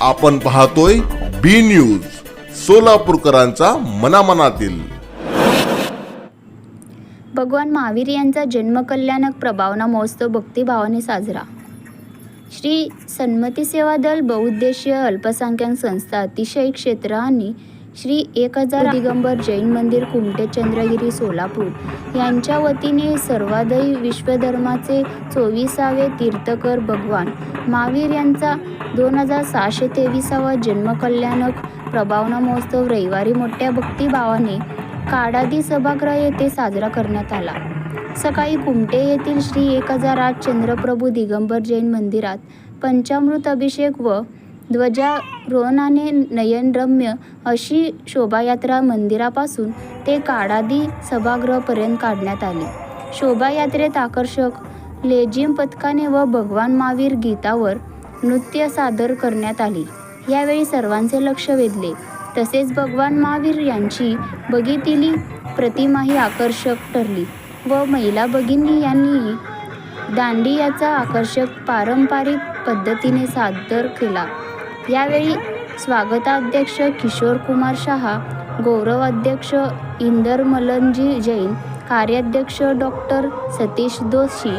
आपण पाहतोय बी न्यूज सोलापूरकरांचा मनामनातील. भगवान महावीर यांचा जन्मकल्याणक प्रभावना महोत्सव भक्तिभावाने साजरा. श्री सन्मती सेवा दल बहुउद्देशीय अल्पसंख्याक संस्था अतिशय क्षेत्र आणि श्री एक हजार दिगंबर जैन मंदिर कुमटे चंद्रगिरी सोलापूर यांच्या वतीने सर्वादयी विश्वधर्माचे चोवीसावे तीर्थकर भगवान महावीर यांचा दोन हजार सहाशे तेविसावा जन्मकल्याणक प्रभावना महोत्सव रविवारी मोठ्या भक्तिभावाने काडादी सभागृह येथे साजरा करण्यात आला. सकाळी कुमटे येथील श्री एक हजार आठ चंद्रप्रभू दिगंबर जैन मंदिरात पंचामृत अभिषेक व ध्वजारोहणाने नयनरम्य अशी शोभायात्रा मंदिरापासून ते काडादी सभागृहापर्यंत काढण्यात आली. शोभायात्रेत आकर्षक लेझिम पथकाने व भगवान महावीर गीतावर नृत्य सादर करण्यात आले. यावेळी सर्वांचे लक्ष वेधले. तसेच भगवान महावीर यांची बघितली प्रतिमाही आकर्षक ठरली व महिला भगिनी यांनी दांडियाचा आकर्षक पारंपरिक पद्धतीने सादर केला. यावेळी स्वागताध्यक्ष किशोर कुमार शहा गौरवाध्यक्ष इंदर मलनजी जैन कार्याध्यक्ष doctor Satish Joshi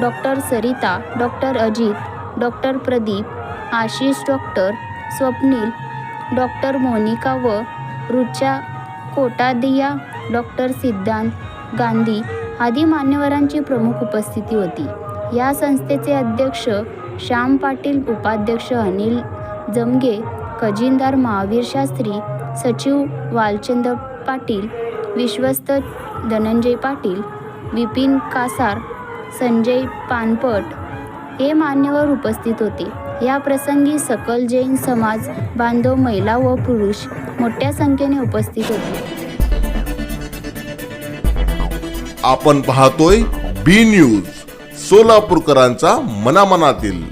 doctor Sarita doctor Ajit doctor Pradeep Ashish doctor Swapnil doctor Monika व रुचा कोटादिया डॉक्टर सिद्धांत गांधी आदी मान्यवरांची प्रमुख उपस्थिती होती. या संस्थेचे अध्यक्ष श्याम पाटील उपाध्यक्ष अनिल जमगे खजिनदार महावीर शास्त्री सचिव वालचंद पाटील विश्वस्त धनंजय पाटील विपिन कासार संजय पानपट हे मान्यवर उपस्थित होते. या प्रसंगी सकल जैन समाज बांधव महिला व पुरुष मोठ्या संख्येने उपस्थित होते. आपण पाहतोय बी न्यूज सोलापूरकरांचा मनामनातील